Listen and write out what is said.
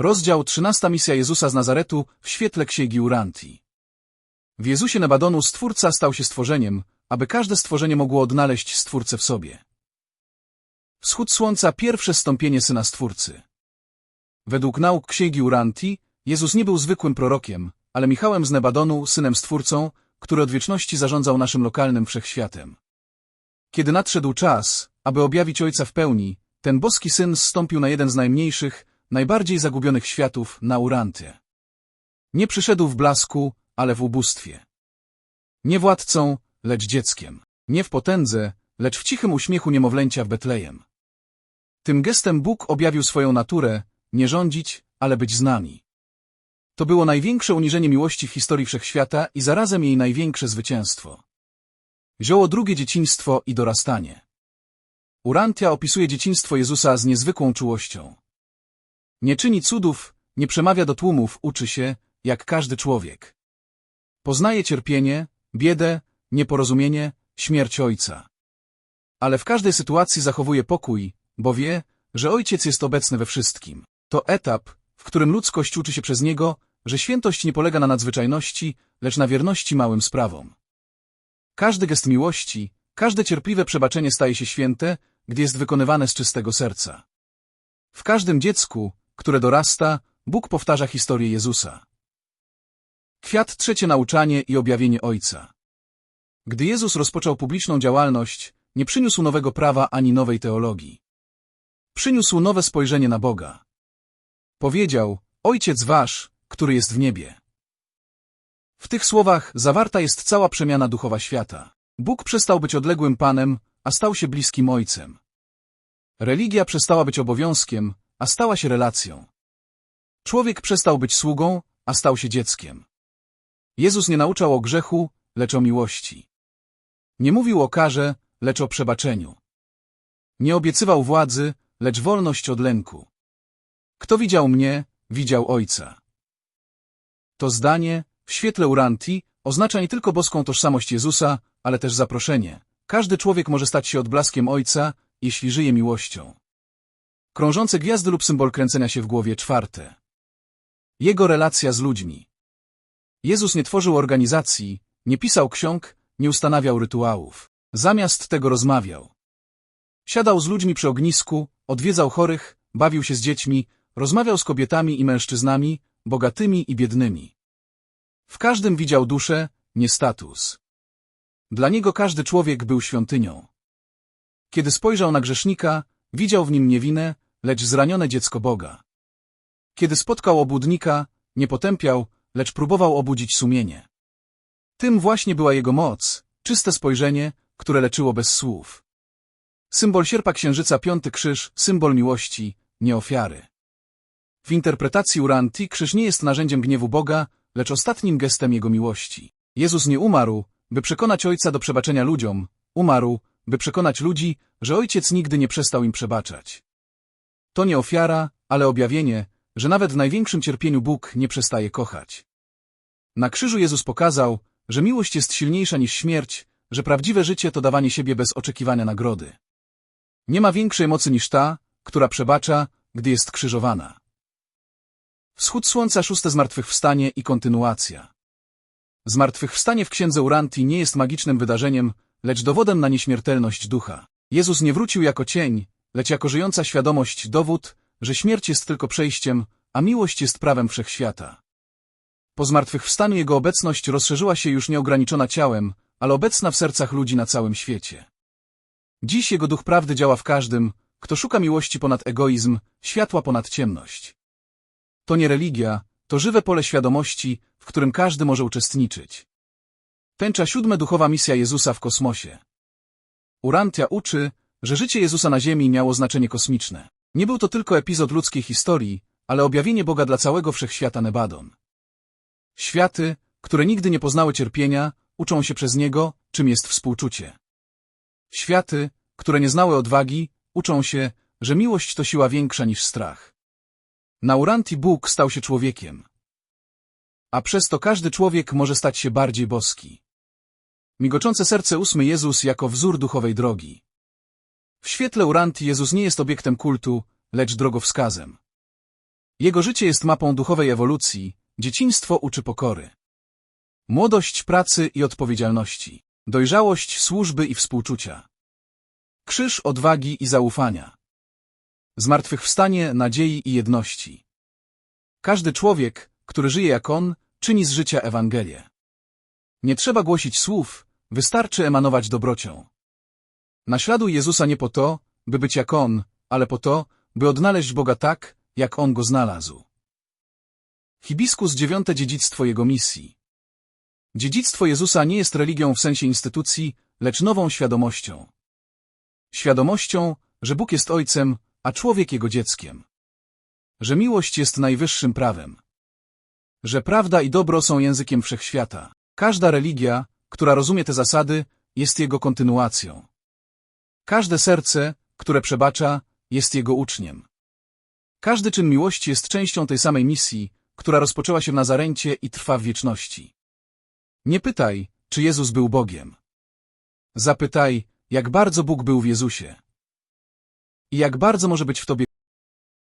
Rozdział 13 Misja Jezusa z Nazaretu w świetle księgi Uranti. W Jezusie Nebadonu Stwórca stał się stworzeniem, aby każde stworzenie mogło odnaleźć Stwórcę w sobie. Wschód Słońca pierwsze stąpienie Syna Stwórcy. Według nauk księgi Uranti, Jezus nie był zwykłym prorokiem, ale Michałem z Nebadonu, Synem Stwórcą, który od wieczności zarządzał naszym lokalnym wszechświatem. Kiedy nadszedł czas, aby objawić Ojca w pełni, ten boski Syn zstąpił na jeden z najmniejszych, najbardziej zagubionych światów, na Uranty. Nie przyszedł w blasku, ale w ubóstwie. Nie władcą, lecz dzieckiem. Nie w potędze, lecz w cichym uśmiechu niemowlęcia w Betlejem. Tym gestem Bóg objawił swoją naturę, nie rządzić, ale być z nami. To było największe uniżenie miłości w historii wszechświata i zarazem jej największe zwycięstwo. Zioło drugie dzieciństwo i dorastanie. Urantia opisuje dzieciństwo Jezusa z niezwykłą czułością. Nie czyni cudów, nie przemawia do tłumów, uczy się, jak każdy człowiek. Poznaje cierpienie, biedę, nieporozumienie, śmierć ojca. Ale w każdej sytuacji zachowuje pokój, bo wie, że ojciec jest obecny we wszystkim. To etap, w którym ludzkość uczy się przez niego, że świętość nie polega na nadzwyczajności, lecz na wierności małym sprawom. Każdy gest miłości, każde cierpliwe przebaczenie staje się święte, gdy jest wykonywane z czystego serca. W każdym dziecku, które dorasta, Bóg powtarza historię Jezusa. Kwiat trzecie nauczanie i objawienie Ojca. Gdy Jezus rozpoczął publiczną działalność, nie przyniósł nowego prawa ani nowej teologii. Przyniósł nowe spojrzenie na Boga. Powiedział, Ojciec wasz, który jest w niebie. W tych słowach zawarta jest cała przemiana duchowa świata. Bóg przestał być odległym Panem, a stał się bliskim Ojcem. Religia przestała być obowiązkiem, a stała się relacją. Człowiek przestał być sługą, a stał się dzieckiem. Jezus nie nauczał o grzechu, lecz o miłości. Nie mówił o karze, lecz o przebaczeniu. Nie obiecywał władzy, lecz wolność od lęku. Kto widział mnie, widział Ojca. To zdanie, w świetle Uranti, oznacza nie tylko boską tożsamość Jezusa, ale też zaproszenie. Każdy człowiek może stać się odblaskiem Ojca, jeśli żyje miłością. Krążące gwiazdy lub symbol kręcenia się w głowie czwarte. Jego relacja z ludźmi. Jezus nie tworzył organizacji, nie pisał ksiąg, nie ustanawiał rytuałów. Zamiast tego rozmawiał. Siadał z ludźmi przy ognisku, odwiedzał chorych, bawił się z dziećmi, rozmawiał z kobietami i mężczyznami, bogatymi i biednymi. W każdym widział duszę, nie status. Dla niego każdy człowiek był świątynią. Kiedy spojrzał na grzesznika, widział w nim niewinę, lecz zranione dziecko Boga. Kiedy spotkał obłudnika, nie potępiał, lecz próbował obudzić sumienie. Tym właśnie była jego moc, czyste spojrzenie, które leczyło bez słów. Symbol sierpa księżyca piąty krzyż, symbol miłości, nie ofiary. W interpretacji Uranti krzyż nie jest narzędziem gniewu Boga, lecz ostatnim gestem Jego miłości. Jezus nie umarł, by przekonać Ojca do przebaczenia ludziom, umarł, by przekonać ludzi, że Ojciec nigdy nie przestał im przebaczać. To nie ofiara, ale objawienie, że nawet w największym cierpieniu Bóg nie przestaje kochać. Na krzyżu Jezus pokazał, że miłość jest silniejsza niż śmierć, że prawdziwe życie to dawanie siebie bez oczekiwania nagrody. Nie ma większej mocy niż ta, która przebacza, gdy jest krzyżowana. Wschód słońca szóste zmartwychwstanie i kontynuacja. Zmartwychwstanie w księdze Uranti nie jest magicznym wydarzeniem, lecz dowodem na nieśmiertelność ducha. Jezus nie wrócił jako cień, lecz jako żyjąca świadomość dowód, że śmierć jest tylko przejściem, a miłość jest prawem wszechświata. Po zmartwychwstaniu jego obecność rozszerzyła się już nieograniczona ciałem, ale obecna w sercach ludzi na całym świecie. Dziś jego duch prawdy działa w każdym, kto szuka miłości ponad egoizm, światła ponad ciemność. To nie religia, to żywe pole świadomości, w którym każdy może uczestniczyć. Tęcza siódme duchowa misja Jezusa w kosmosie. Urantia uczy, że życie Jezusa na Ziemi miało znaczenie kosmiczne. Nie był to tylko epizod ludzkiej historii, ale objawienie Boga dla całego wszechświata Nebadon. Światy, które nigdy nie poznały cierpienia, uczą się przez niego, czym jest współczucie. Światy, które nie znały odwagi, uczą się, że miłość to siła większa niż strach. Na Uranti Bóg stał się człowiekiem. A przez to każdy człowiek może stać się bardziej boski. Migoczące serce ósmy Jezus jako wzór duchowej drogi. W świetle Uranti Jezus nie jest obiektem kultu, lecz drogowskazem. Jego życie jest mapą duchowej ewolucji, dzieciństwo uczy pokory. Młodość pracy i odpowiedzialności. Dojrzałość służby i współczucia. Krzyż odwagi i zaufania. Zmartwychwstanie nadziei i jedności. Każdy człowiek, który żyje jak on, czyni z życia Ewangelię. Nie trzeba głosić słów, wystarczy emanować dobrocią. Naśladuj Jezusa nie po to, by być jak On, ale po to, by odnaleźć Boga tak, jak On go znalazł. Hibiskus dziewiąte dziedzictwo Jego misji. Dziedzictwo Jezusa nie jest religią w sensie instytucji, lecz nową świadomością. Świadomością, że Bóg jest Ojcem, a człowiek Jego dzieckiem. Że miłość jest najwyższym prawem. Że prawda i dobro są językiem wszechświata. Każda religia, która rozumie te zasady, jest jego kontynuacją. Każde serce, które przebacza, jest jego uczniem. Każdy czyn miłości jest częścią tej samej misji, która rozpoczęła się w Nazarencie i trwa w wieczności. Nie pytaj, czy Jezus był Bogiem. Zapytaj, jak bardzo Bóg był w Jezusie. I jak bardzo może być w tobie